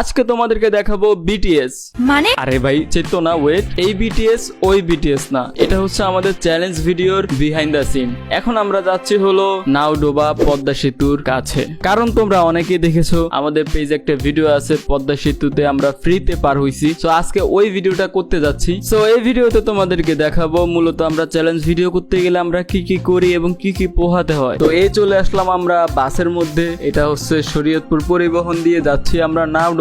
আজকে তোমাদেরকে দেখাবো বিটিএস মানে? আরে ভাই চেতো না ওয়েট এই বিটিএস ওই বিটিএস না। এটা হচ্ছে আমাদের চ্যালেঞ্জ ভিডিওর বিহাইন্ড দ্য সিন এখন আমরা যাচ্ছি হলো নাওডোবা পদ্মা সেতুর কাছে। কারণ তোমরা অনেকেই দেখেছ আমাদের পেজ একটা ভিডিও আছে পদ্মা সেতুতে আমরা ফ্রিতে পার হইছি। তো আজকে ওই ভিডিওটা করতে যাচ্ছি। তো এই ভিডিওতে তোমাদেরকে দেখাবো মূলত আমরা চ্যালেঞ্জ ভিডিও করতে গেলে আমরা কি কি করি এবং কি কি পোহাতে হয়। তো এই চলে আসলাম আমরা বাসের মধ্যে। এটা হচ্ছে শরীয়তপুর পরিবহন দিয়ে যাচ্ছি আমরা নাওডোবা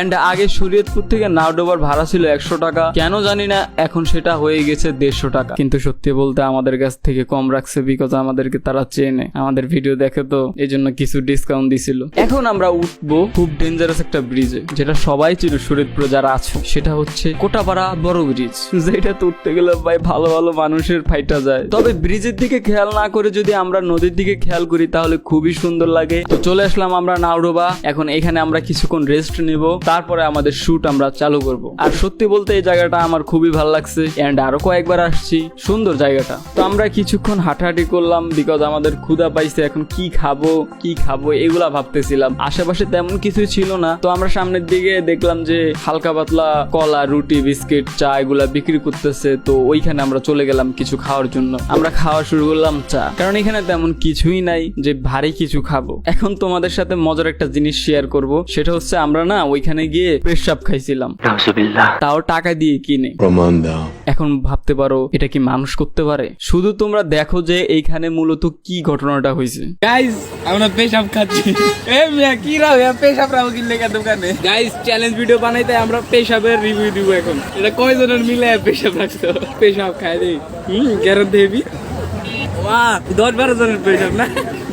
এন্ড আগে শরীয়তপুর থেকে নাওডোবার ভাড়া ছিল একশো টাকা। কেন জানি না, এখন সেটা হয়ে গেছে দেড়শো টাকা। কিন্তু সত্যি বলতে আমাদের কাছ থেকে কম রাখছে বিকজ আমাদেরকে তারা চেনে। আমাদের ভিডিও দেখে তো এই জন্য কিছু ডিসকাউন্ট দিছিল। এখন আমরা উঠবো খুব ডেঞ্জারাস একটা ব্রিজে যেটা সবাই ছিল শরীয়তপুরে যারা আছো। সেটা হচ্ছে কোটাপাড়া বড় ব্রিজ যেটা উঠতে গেলে ভাই ভালো ভালো মানুষের ফাইটা যায়। তবে ব্রিজের দিকে খেয়াল না করে যদি আমরা নদীর দিকে খেয়াল করি, তাহলে খুবই সুন্দর লাগে। তো চলে আসলাম আমরা নাওডোবা। এখন এখানে আমরা কিছুক্ষণ রেস্ট নিব। তারপরে আমাদের শুট আমরা চালু করব। আর সত্যি বলতে এই জায়গাটা আমার খুবই ভালো লাগছে এন্ড আরও কয়েকবার আসছি। সুন্দর জায়গাটা। তো আমরা কিছুক্ষণ হাঁটাহাঁটি করলাম বিকজ আমাদের ক্ষুধা পাইছে, এখন কি খাব কি খাব এগুলা ভাবতেছিলাম। আশেপাশে তেমন কিছুই ছিল না। তো আমরা সামনের দিকে দেখলাম যে হালকা পাতলা কলা, রুটি, বিস্কিট, চা এগুলা বিক্রি করতেছে। তো ওইখানে আমরা চলে গেলাম কিছু খাওয়ার জন্য। আমরা খাওয়া শুরু করলাম চা। কারণ এখানে তেমন কিছুই নাই যে ভারী কিছু খাব। এখন তোমাদের সাথে মজার একটা জিনিস শেয়ার করব। সেটা হচ্ছে আমরা না ওইখানে গিয়ে পেশাব খাইছিলাম। তাও টাকা দিয়ে কিনে। প্রমাণ দাও। এখন ভাবতে পারো এটা কি মানুষ করতে পারে? শুধু তোমরা দেখো যে এইখানে মূলত কি ঘটনাটা হয়েছে। গাইস আমরা পেশাব খাচ্ছি। এ মিয়া কি রাও ইয়া পেশাব রাও কিনলে কা দোকানে। গাইস চ্যালেঞ্জ ভিডিও বানাইতে আমরা পেশাবের রিভিউ দিব এখন। এটা কয়জনের মিলে পেশাব রাখছো? পেশাব খাই দেই। হুম গ্যারান্টি হেবি বাহ দশ বারো জনের পেশাব না?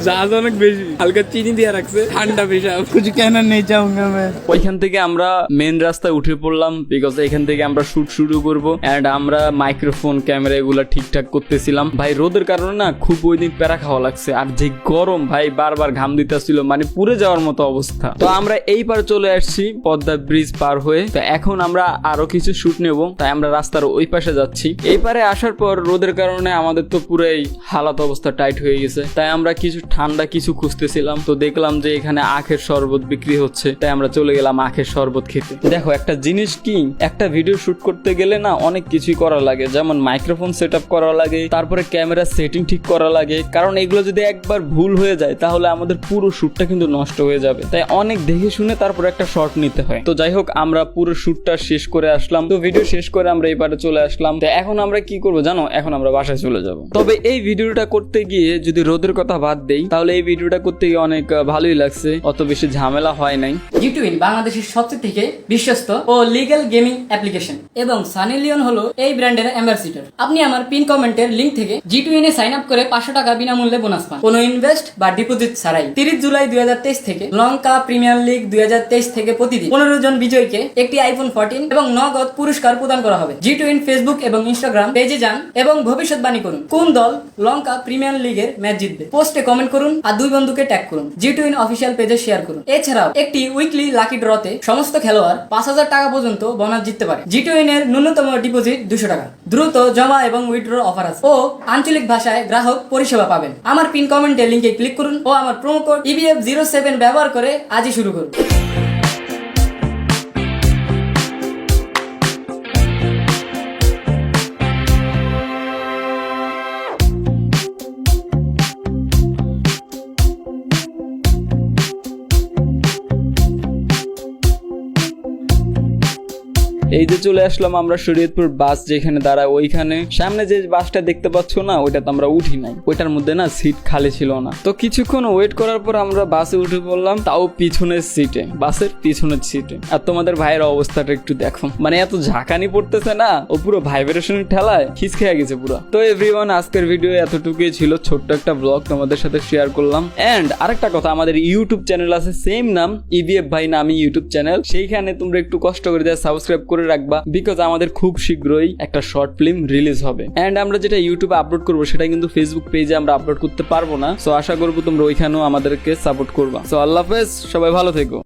জাহাজ অনেক বেশি। হালকা চিনি দিয়ে রাখছে ঠান্ডা পেশাব। কিছু কেন নেই চাউঙ্গা ওইখান থেকে আমরা মেন রাস্তায় উঠে পড়লাম বিকজ এখান থেকে আমরা শুট শুরু করব এন্ড আমরা মাইক্রোফোন ক্যামেরা এগুলো ঠিকঠাক করতেছিলাম। ভাই রোদের কারণে না খুব ওই দিন প্যারা খাওয়া লাগছে। আর যে গরম ভাই বারবার ঘাম দিতেছিল মানে পুড়ে যাওয়ার মতো অবস্থা। তো আমরা এই পার চলে আসছি পদ্মা ব্রিজ পার হয়ে। তো এখন আমরা আরও কিছু শুট নেব। তাই আমরা রাস্তার ওই পাশে যাচ্ছি। এই পারে আসার পর রোদের কারণে আমাদের তো পুরাই হালাত অবস্থা টাইট হয়ে গেছে। তাই আমরা কিছু ঠান্ডা কিছু খুঁজতেছিলাম, তো দেখলাম যে এখানে আখের শরবত বিক্রি হচ্ছে, তাই আমরা চলে গেলাম আখের শরবত খেতে। দেখো, একটা জিনিস কি? একটা ভিডিও শুট করতে গেলে না অনেক কিছুই করা লাগে, যেমন মাইক্রোফোন সেট করা লাগে, তারপরে ক্যামেরা সেটিং ঠিক করা লাগে, কারণ এগুলো যদি একবার ভুল হয়ে যায়, তাহলে আমাদের পুরো শুটটা কিন্তু নষ্ট হয়ে যাবে। তাই অনেক দেখে শুনে তারপর একটা শর্ট নিতে হয়। তো যাই হোক, আমরা পুরো শুটটা শেষ করে আসলাম। তো ভিডিও শেষ করে আমরা এবারে চলে আসলাম। তো এখন আমরা কি করব জানো? এখন আমরা বাসায় চলে যাব। তবে এই ভিডিওটা করতে গিয়ে যদি রোদের কথা বাদ দেই তাহলে এই ভিডিওটা করতে গিয়ে অনেক ভালোই লাগছে। অত বেশি ঝামেলা হয় নাই। জিটুইন বাংলাদেশের সবচেয়ে থেকে বিশ্বস্ত ও লিগ্যাল গেমিং অ্যাপ্লিকেশন এবং সানি লিওন হলো এই ব্র্যান্ডের অ্যাম্বাসিডর আপনি আমার পিন কমেন্টের লিংক থেকে জিটুইনে সাইন আপ করে পাঁচশো টাকা বিনামূল্যে বোনাস পান। কোনো ইনভেস্ট বা ডিপোজিট ছাড়াই তিরিশ জুলাই দুই থেকে লঙ্কা প্রিমিয়ার লিগ দুই হাজার তেইশ থেকে প্রতিদিন পনেরো জন বিজয়ীকে একটি আইফোন ফোরটিন এবং নগদ পুরস্কার প্রদান করা হবে। জি টুইন ফেসবুক এবং ইনস্টাগ্রাম পেজে যান এবং ভবিষ্যৎবাণী করুন। কোন দল লঙ্কা প্রিমিয়ার লিগের ম্যাচ জিতবে? পোস্টে কমেন্ট করুন আর দুই বন্ধুকে ট্যাগ করুন। জি টু ইন অফিসিয়াল পেজে শেয়ার করুন। এছাড়াও, একটি উইকলি লাকি ড্রতে সমস্ত খেলোয়াড় পাঁচ হাজার টাকা পর্যন্ত বোনাস জিততে পারে। জি টু ইন এর ন্যূনতম ডিপোজিট দুশো টাকা। দ্রুত জমা এবং উইথড্র অফার আছে। ও আঞ্চলিক ভাষায় গ্রাহক পরিষেবা পাবেন। আমার পিন কমেন্টের লিঙ্কে ক্লিক করুন ও আমার promo code EBF zero seven ব্যবহার করে আজই শুরু করুন। এই যে চলে আসলাম আমরা শরীয়তপুর বাস যেখানে দাঁড়ায় ওইখানে। সামনে যে বাসটা দেখতে পাচ্ছ না, ওইটা তো আমরা উঠি নাই। ওইটার মধ্যে না সিট খালি ছিল না। তো কিছুক্ষণ ওয়েট করার পর আমরা বাসে উঠে পড়লাম, তাও পিছনের সিটে বাসের পিছনের সিটে আর তোমাদের ভাইয়ের অবস্থাটা একটু দেখো। মানে এত ঝাঁকানি পড়তেছে না, ও পুরো ভাইব্রেশনের ঠেলায় খিস খেয়ে গেছে পুরো। তো এভরিওয়ান আজকের ভিডিও এতটুকুই ছিল, ছোট্ট একটা ব্লগ তোমাদের সাথে শেয়ার করলাম। এন্ড আরেকটা কথা, আমাদের ইউটিউব চ্যানেল আছে সেম নাম ইবিএফ ভাই নামি ইউটিউব চ্যানেল সেইখানে তোমরা একটু কষ্ট করে দেয় সাবস্ক্রাইব করে রাখবা বিকজ আমাদের খুব শীঘ্রই একটা শর্ট ফিল্ম রিলিজ হবে। অ্যান্ড আমরা যেটা ইউটিউবে আপলোড করব সেটা কিন্তু ফেসবুক পেজে আমরা আপলোড করতে পারব না। সো আশা করব তোমরা ওইখানেও আমাদেরকে সাপোর্ট করবা। সো আল্লাহ হাফেজ, সবাই ভালো থেকো।